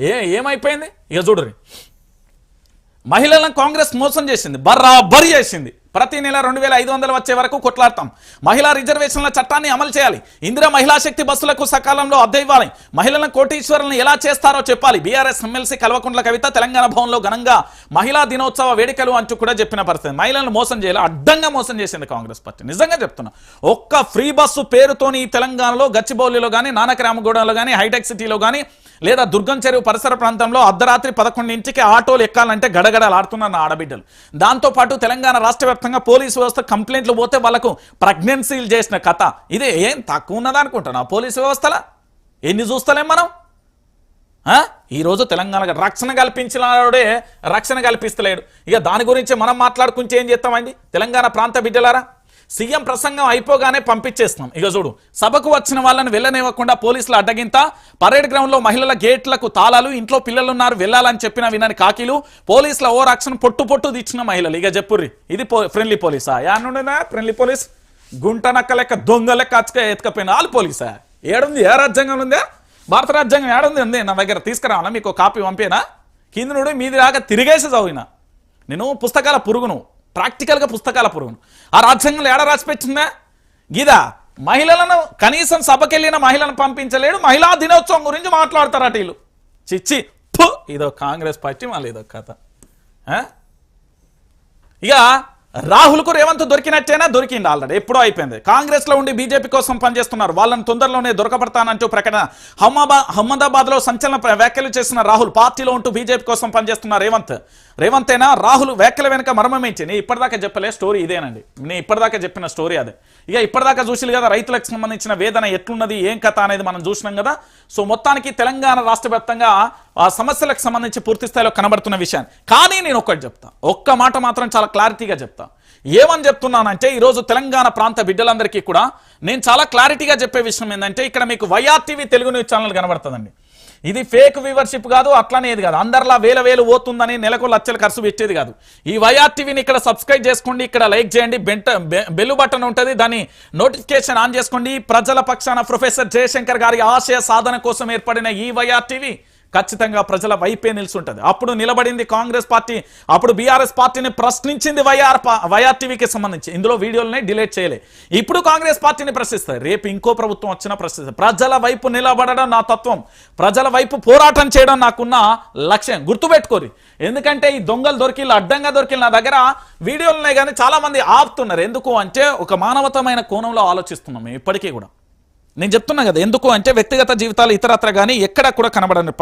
ఏ ఏమైపోయింది? ఇక చూడరు మహిళలను కాంగ్రెస్ మోసం చేసింది బర్రాబరి చేసింది. ప్రతి నెల రెండు వేల ఐదు వందలు వచ్చే వరకు కొట్లాడతాం. మహిళా రిజర్వేషన్ల చట్టాన్ని అమలు చేయాలి. ఇందిరా మహిళా శక్తి బస్సులకు సకాలంలో అద్దె ఇవ్వాలి. మహిళలను కోటీశ్వరులను ఎలా చేస్తారో చెప్పాలి. బీఆర్ఎస్ ఎమ్మెల్సీ కల్వకుంట్ల కవిత తెలంగాణ భవన్లో ఘనంగా మహిళా దినోత్సవ వేడుకలు అంటూ కూడా చెప్పిన పరిస్థితి. మహిళలను మోసం చేయాలి. అడ్డంగా మోసం చేసింది కాంగ్రెస్ పార్టీ. నిజంగా చెప్తున్నా. ఒక్క ఫ్రీ బస్సు పేరుతోని ఈ తెలంగాణలో గచ్చిబౌలిలో కానీ నానకరామగూడలో కానీ హైటెక్ సిటీలో కానీ లేదా దుర్గం చెరువు పరిసర ప్రాంతంలో అర్ధరాత్రి పదకొండింటికి ఆటోలు ఎక్కాలంటే గడగడలాడుతున్నారు నా ఆడబిడ్డలు. దాంతోపాటు తెలంగాణ రాష్ట్ర వ్యాప్తంగా పోలీసు వ్యవస్థ కంప్లైంట్లు పోతే వాళ్ళకు ప్రెగ్నెన్సీలు చేసిన కథ. ఇది ఏం తక్కువ ఉన్నదా అనుకుంటున్నా పోలీసు వ్యవస్థల? ఎన్ని చూస్తలేం మనం? ఈరోజు తెలంగాణ రక్షణ కల్పించినాడే రక్షణ కల్పిస్తలేడు. ఇక దాని గురించి మనం మాట్లాడుకుంటే ఏం చేస్తామండి? తెలంగాణ ప్రాంత బిడ్డలారా? సీఎం ప్రసంగం అయిపోగానే పంపించేస్తున్నాం. ఇక చూడు సభకు వచ్చిన వాళ్ళని వెళ్ళనివ్వకుండా పోలీసులు అడ్డగింత పరేడ్ గ్రౌండ్లో మహిళల గేట్లకు తాళాలు ఇంట్లో పిల్లలున్నారు వెళ్ళాలని చెప్పిన వినని కాకీలు పోలీసుల ఓ రక్షణ పొట్టు పొట్టు తెచ్చిన మహిళలు. ఇక చెప్పుర్రి ఇది ఫ్రెండ్లీ పోలీసా? యానుండేనా ఫ్రెండ్లీ పోలీస్? గుంట నక్క లెక్క దొంగ లెక్క అచ్చక ఎత్తుకపోయిన వాళ్ళు పోలీసా? ఏడుంది? ఏ రాజ్యాంగం ఉందా? భారత రాజ్యాంగం ఏడుంది? ఉంది నా దగ్గర తీసుకురావాలా? మీకు కాపీ పంపేనా? కింద నుండి మీది రాక తిరిగేసి చదివిన. నేను పుస్తకాల పురుగును. ప్రాక్టికల్గా పుస్తకాల పురుగును. ఆ రాజ్యాంగంలో ఏడ రాసిపెట్టిందా గీదా మహిళలను కనీసం సభకెళ్ళిన మహిళను పంపించలేడు మహిళా దినోత్సవం గురించి మాట్లాడతారట వీళ్ళు చిచ్చి ఇదో కాంగ్రెస్ పార్టీ మళ్ళీ ఇదో కథ. ఆ? ఇక రాహుల్కు రేవంత్ దొరికినట్టేనా? దొరికింది ఆల్రెడీ. ఎప్పుడో అయిపోయింది. కాంగ్రెస్లో ఉండి బీజేపీ కోసం పనిచేస్తున్నారు. వాళ్ళని తొందరలోనే దొరకబడతానంటూ ప్రకటన. హమ్మాబా అహ్మదాబాద్లో సంచలన వ్యాఖ్యలు చేసిన రాహుల్ పార్టీలో ఉంటూ బీజేపీ కోసం పనిచేస్తున్న రేవంత్. రేవంత్ అయినా రాహుల్ వ్యాఖ్యల వెనుక మర్మమేంచి నేను ఇప్పటిదాకా చెప్పలే స్టోరీ ఇదేనండి. నేను ఇప్పటిదాకా చెప్పిన స్టోరీ అదే. ఇక ఇప్పటిదాకా చూసి కదా రైతులకు సంబంధించిన వేదన ఎట్లున్నది ఏం కథ అనేది మనం చూసినాం కదా. సో మొత్తానికి తెలంగాణ రాష్ట్ర వ్యాప్తంగా ఆ సమస్యలకు సంబంధించి పూర్తి స్థాయిలో కనబడుతున్న విషయాన్ని. కానీ నేను ఒక్కటి చెప్తా. ఒక్క మాట మాత్రం చాలా క్లారిటీగా చెప్తా. ఏమని చెప్తున్నానంటే ఈరోజు తెలంగాణ ప్రాంత బిడ్డలందరికీ కూడా నేను చాలా క్లారిటీగా చెప్పే విషయం ఏంటంటే ఇక్కడ మీకు వైఆర్టీవీ తెలుగు న్యూస్ ఛానల్ కనబడుతుందండి. ఇది ఫేక్ వ్యూవర్షిప్ కాదు అట్లనే ఏది కాదు. అందరిలా వేల వేలు పోతుందని నెలకు లక్షలు ఖర్చు పెట్టేది కాదు. ఈ వైఆర్టీవీని ఇక్కడ సబ్స్క్రైబ్ చేసుకోండి ఇక్కడ లైక్ చేయండి బెంట బె- బెల్లు బటన్ ఉంటుంది దాని నోటిఫికేషన్ ఆన్ చేసుకోండి. ప్రజల పక్షాన ప్రొఫెసర్ జయశంకర్ గారి ఆశయ సాధన కోసం ఏర్పడిన ఈ వైఆర్టీవీ ఖచ్చితంగా ప్రజల వైపే నిలుచుంటుంది అప్పుడు నిలబడింది కాంగ్రెస్ పార్టీ అప్పుడు బీఆర్ఎస్ పార్టీని ప్రశ్నించింది వైఆర్ వైఆర్టీవీకి సంబంధించి. ఇందులో వీడియోలని డిలీట్ చేయలే. ఇప్పుడు కాంగ్రెస్ పార్టీని ప్రశ్నిస్తారు రేపు ఇంకో ప్రభుత్వం వచ్చినా ప్రశ్నిస్తారు ప్రజల వైపు నిలబడడం నా తత్వం. ప్రజల వైపు పోరాటం చేయడం నాకున్న లక్ష్యం. గుర్తుపెట్టుకోరి. ఎందుకంటే ఈ దొంగలు దొరికిళ్ళు అడ్డంగా దొరికిన నా దగ్గర వీడియోలనే కానీ చాలామంది ఆపుతున్నారు. ఎందుకు అంటే ఒక మానవతమైన కోణంలో ఆలోచిస్తున్నాం మేము ఇప్పటికీ కూడా. నేను చెప్తున్నా కదా ఎందుకు అంటే వ్యక్తిగత జీవితాలు ఇతరత్ర కానీ ఎక్కడ కూడా కనబడని